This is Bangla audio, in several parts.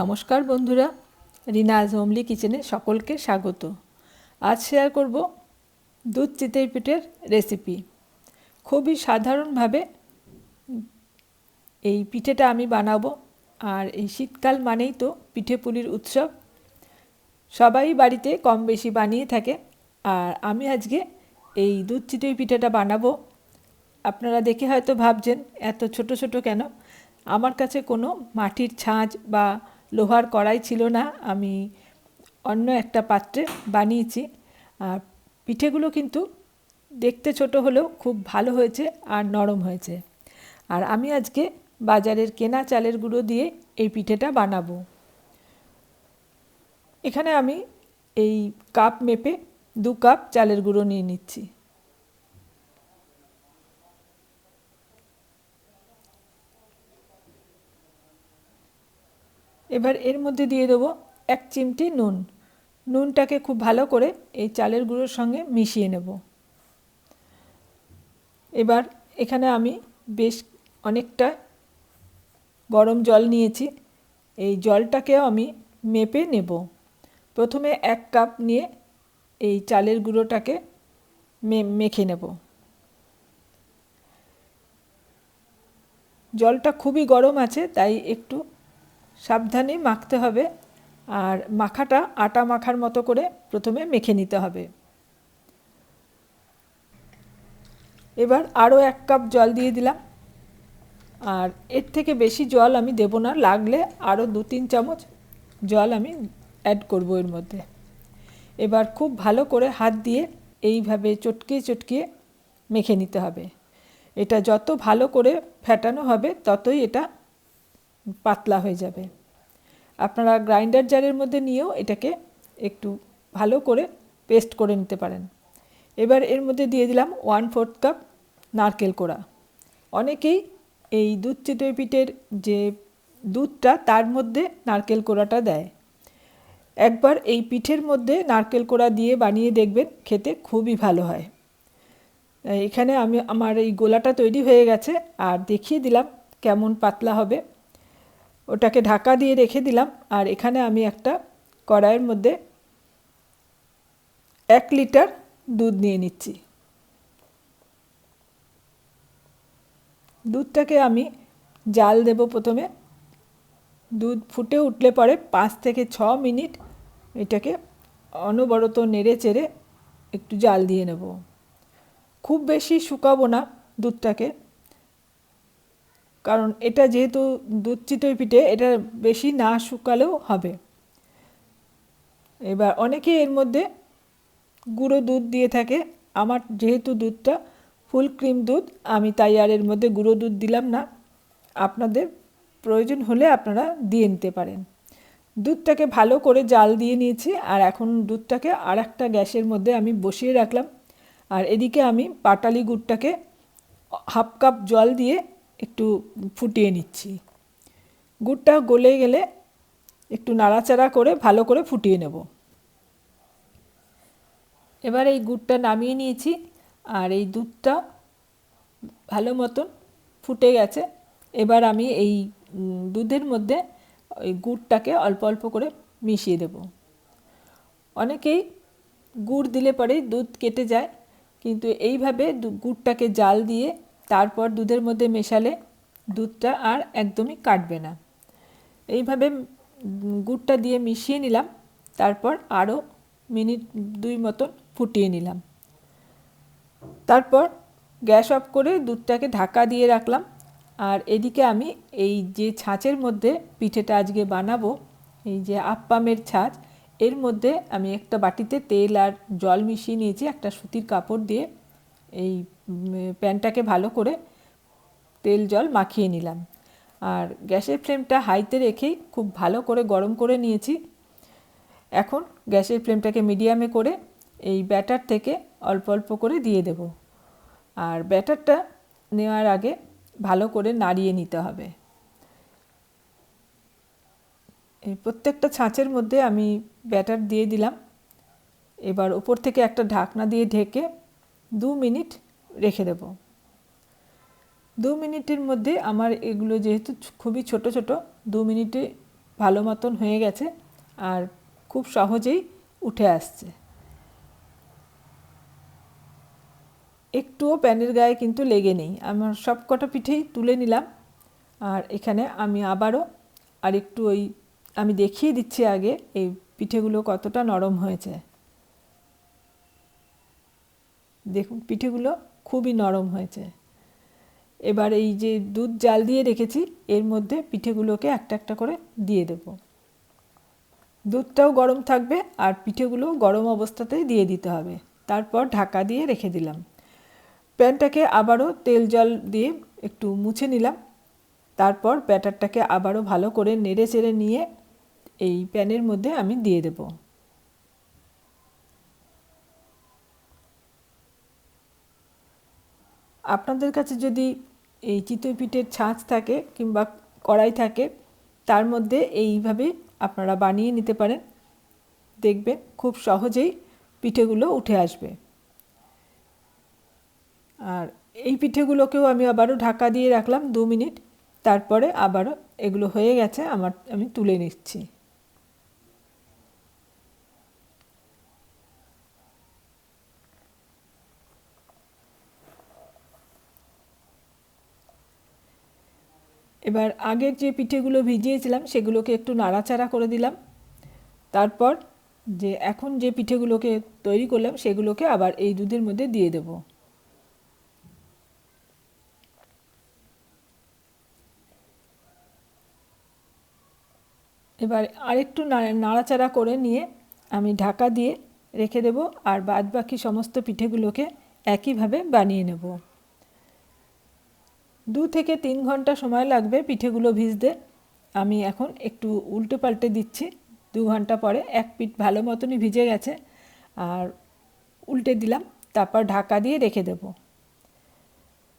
নমস্কার বন্ধুরা রিনাজ হোমলি কিচেনে সকলকে স্বাগত। আজ শেয়ার করব দুধ চিতই পিঠের রেসিপি খুবই সাধারণভাবে এই পিঠেটা আমি বানাবো, আর এই শীতকাল মানেই তো পিঠে পুলির উৎসব। সবাই বাড়িতে কম বেশি বানিয়ে থাকে, আর আমি আজকে এই দুধ চিতই পিঠেটা বানাবো। আপনারা দেখে হয়তো ভাবছেন, এত ছোট ছোট কেন? আমার কাছে কোনো মাটির ছাঁচ বা লোহার কড়াই ছিল না, আমি অন্য একটা পাত্রে বানিয়েছি। আর পিঠেগুলো কিন্তু দেখতে ছোট হলেও খুব ভালো হয়েছে আর নরম হয়েছে। আর আমি আজকে বাজারের কেনা চালের গুঁড়ো দিয়ে এই পিঠেটা বানাবো। এখানে আমি এই কাপ মেপে দু কাপ চালের গুঁড়ো নিয়ে নিচ্ছি। এবার এর মধ্যে দিয়ে দেবো এক চিমটি নুন। নুনটাকে খুব ভালো করে এই চালের গুঁড়োর সঙ্গে মিশিয়ে নেব। এবার এখানে আমি বেশ অনেকটা গরম জল নিয়েছি। এই জলটাকেও আমি মেপে নেব। প্রথমে এক কাপ নিয়ে এই চালের গুঁড়োটাকে মেখে নেব। জলটা খুবই গরম আছে, তাই একটু সাবধানে মাখতে হবে আর মাখাটা আটা মাখার মতো করে প্রথমে মেখে নিতে হবে। এবার আরও এক কাপ জল দিয়ে দিলাম। আর এর থেকে বেশি জল আমি দেব না, লাগলে আরও দু তিন চামচ জল আমি অ্যাড করব এর মধ্যে। এবার খুব ভালো করে হাত দিয়ে এইভাবে চটকিয়ে চটকিয়ে মেখে নিতে হবে। এটা যত ভালো করে ফেটানো হবে, ততই এটা পাতলা হয়ে যাবে। আপনারা গ্রাইন্ডার জারের মধ্যে নিয়েও এটাকে একটু ভালো করে পেস্ট করে নিতে পারেন। এবার এর মধ্যে দিয়ে দিলাম ওয়ান ফোর্থ কাপ নারকেল কোড়া। অনেকেই এই দুধ চিতই পিঠের যে দুধটা, তার মধ্যে নারকেল কোড়াটা দেয়। একবার এই পিঠের মধ্যে নারকেল কোড়া দিয়ে বানিয়ে দেখবেন, খেতে খুবই ভালো হয়। এখানে আমি, আমার এই গোলাটা তৈরি হয়ে গেছে, আর দেখিয়ে দিলাম কেমন পাতলা হবে। ওটাকে ঢাকা দিয়ে রেখে দিলাম আর এখানে আমি একটা কড়াইয়ের মধ্যে এক লিটার দুধ নিয়ে নিচ্ছি। দুধটাকে আমি জাল দেব প্রথমে। দুধ ফুটে উঠলে পরে পাঁচ থেকে ছ মিনিট এটাকে অনবরত নেড়ে চেড়ে একটু জাল দিয়ে নেব। খুব বেশি শুকাবো না দুধটাকে। কারণ এটা যেহেতু দুধ চিতই পিঠে, এটা বেশি না শুকালেও হবে। এবার অনেকে এর মধ্যে গুঁড়ো দুধ দিয়ে থাকে। আমার যেহেতু দুধটা ফুল ক্রিম দুধ, আমি তাই আর এর মধ্যে গুঁড়ো দুধ দিলাম না। আপনাদের প্রয়োজন হলে আপনারা দিয়ে নিতে পারেন। দুধটাকে ভালো করে জাল দিয়ে নিয়েছি, আর এখন দুধটাকে আর একটা গ্যাসের মধ্যে আমি বসিয়ে রাখলাম। আর এদিকে আমি পাটালি গুড়টাকে হাফ কাপ জল দিয়ে একটু ফুটিয়ে নিচ্ছি। গুড়টা গলে গেলে একটু নাড়াচাড়া করে ভালো করে ফুটিয়ে নেব। এবার এই গুড়টা নামিয়ে নিয়েছি আর এই দুধটা ভালো মতন ফুটে গেছে। এবার আমি এই দুধের মধ্যে ওই গুড়টাকে অল্প অল্প করে মিশিয়ে দেব। অনেকেই গুড় দিলে পরে দুধ কেটে যায়, কিন্তু এইভাবে গুড়টাকে জাল দিয়ে তারপর দুধের মধ্যে মেশালে দুধটা আর একদমই কাটবে না। এইভাবে গুড়টা দিয়ে মিশিয়ে নিলাম, তারপর আরও মিনিট দুই মতন ফুটিয়ে নিলাম। তারপর গ্যাস অফ করে দুধটাকে ঢাকা দিয়ে রাখলাম। আর এদিকে আমি এই যে ছাঁচের মধ্যে পিঠেটা আজকে বানাবো, এই যে আপ্পামের ছাঁচ, এর মধ্যে আমি একটা বাটিতে তেল আর জল মিশিয়ে নিয়েছি, একটা সুতির কাপড় দিয়ে। এই প্যানটাকে ভালো করে তেল, জল মাখিয়ে নিলাম। আর গ্যাসের ফ্লেমটা হাইতে রেখেই খুব ভালো করে গরম করে নিয়েছি। এখন গ্যাসের ফ্লেমটাকে মিডিয়ামে করে এই ব্যাটার থেকে অল্প অল্প করে দিয়ে দেব। আর ব্যাটারটা নেওয়ার আগে ভালো করে নাড়িয়ে নিতে হবে। এই প্রত্যেকটা ছাঁচের মধ্যে আমি ব্যাটার দিয়ে দিলাম। এবার ওপর থেকে একটা ঢাকনা দিয়ে ঢেকে দু মিনিট রেখে দেব। দু মিনিটের মধ্যে আমার এগুলো যেহেতু খুবই ছোট ছোট, দু মিনিটে ভালো মতন হয়ে গেছে আর খুব সহজেই উঠে আসছে। একটুও প্যানের গায়ে কিন্তু লেগে নেই। আমার সব কটা পিঠেই তুলে নিলাম আর এখানে আমি আবারও আর একটু ওই, আমি দেখিয়ে দিচ্ছি আগে এই পিঠেগুলো কতটা নরম হয়েছে। দেখুন, পিঠেগুলো খুবই নরম হয়েছে। এবার এই যে দুধ জাল দিয়ে রেখেছি, এর মধ্যে পিঠেগুলোকে একটা একটা করে দিয়ে দেব। দুধটাও গরম থাকবে আর পিঠেগুলো গরম অবস্থাতেই দিয়ে দিতে হবে। তারপর ঢাকা দিয়ে রেখে দিলাম। প্যানটাকে আবারও তেল জল দিয়ে একটু মুছে নিলাম। তারপর ব্যাটারটাকে আবারও ভালো করে নেড়ে চেড়ে নিয়ে এই প্যানের মধ্যে আমি দিয়ে দেব। আপনাদের কাছে যদি এই চিতই পিঠের ছাঁচ থাকে কিংবা কড়াই থাকে, তার মধ্যে এইভাবে আপনারা বানিয়ে নিতে পারেন। দেখবেন খুব সহজেই পিঠেগুলো উঠে আসবে। আর এই পিঠেগুলোকেও আমি আবারও ঢাকা দিয়ে রাখলাম দু মিনিট। তারপরে আবারও এগুলো হয়ে গেছে, আমার, আমি তুলে নিচ্ছি। এবার আগের যে পিঠেগুলো ভিজিয়েছিলাম, সেগুলোকে একটু নাড়াচাড়া করে দিলাম। তারপর যে এখন যে পিঠেগুলোকে তৈরি করলাম, সেগুলোকে আবার এই দুধের মধ্যে দিয়ে দেব। এবার আরেকটু নাড়াচাড়া করে নিয়ে আমি ঢাকা দিয়ে রেখে দেব, আর বাদ বাকি সমস্ত পিঠেগুলোকে একইভাবে বানিয়ে নেব। দু থেকে তিন ঘণ্টা সময় লাগবে পিঠেগুলো ভিজতে। আমি এখন একটু উল্টে পাল্টে দিচ্ছি, দু ঘণ্টা পরে এক পিঠ ভালো মতনই ভিজে গেছে আর উল্টে দিলাম, তারপর ঢাকা দিয়ে রেখে দেব।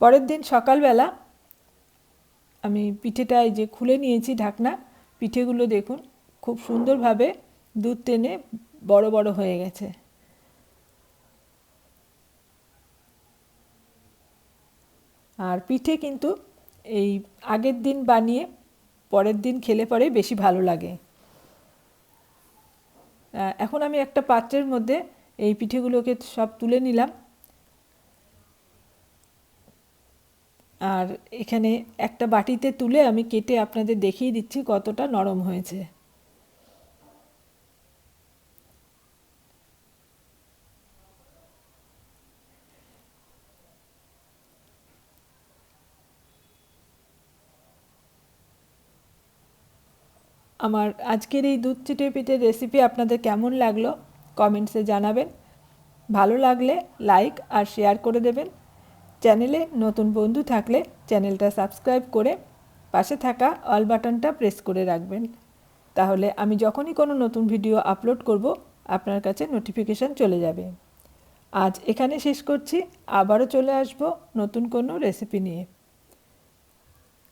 পরের দিন সকালবেলা আমি পিঠেটা যে খুলে নিয়েছি ঢাকনা, পিঠেগুলো দেখুন খুব সুন্দরভাবে দুধ টেনে বড় বড় হয়ে গেছে। আর পিঠে কিন্তু এই আগের দিন বানিয়ে পরের দিন খেলে পরে বেশি ভালো লাগে। এখন আমি একটা পাত্রের মধ্যে এই পিঠেগুলোকে সব তুলে নিলাম। আর এখানে একটা বাটিতে তুলে আমি কেটে আপনাদের দেখিয়ে দিচ্ছি কতটা নরম হয়েছে। আমার আজকের এই দুধ চিটে পিঠের রেসিপি আপনাদের কেমন লাগল কমেন্টসে জানাবেন। ভালো লাগলে লাইক আর শেয়ার করে দেবেন। চ্যানেলে নতুন বন্ধু থাকলে চ্যানেলটা সাবস্ক্রাইব করে পাশে থাকা অল বাটনটা প্রেস করে রাখবেন। তাহলে আমি যখনই কোনো নতুন ভিডিও আপলোড করব, আপনার কাছে নোটিফিকেশান চলে যাবে। আজ এখানে শেষ করছি, আবারও চলে আসব নতুন কোনো রেসিপি নিয়ে।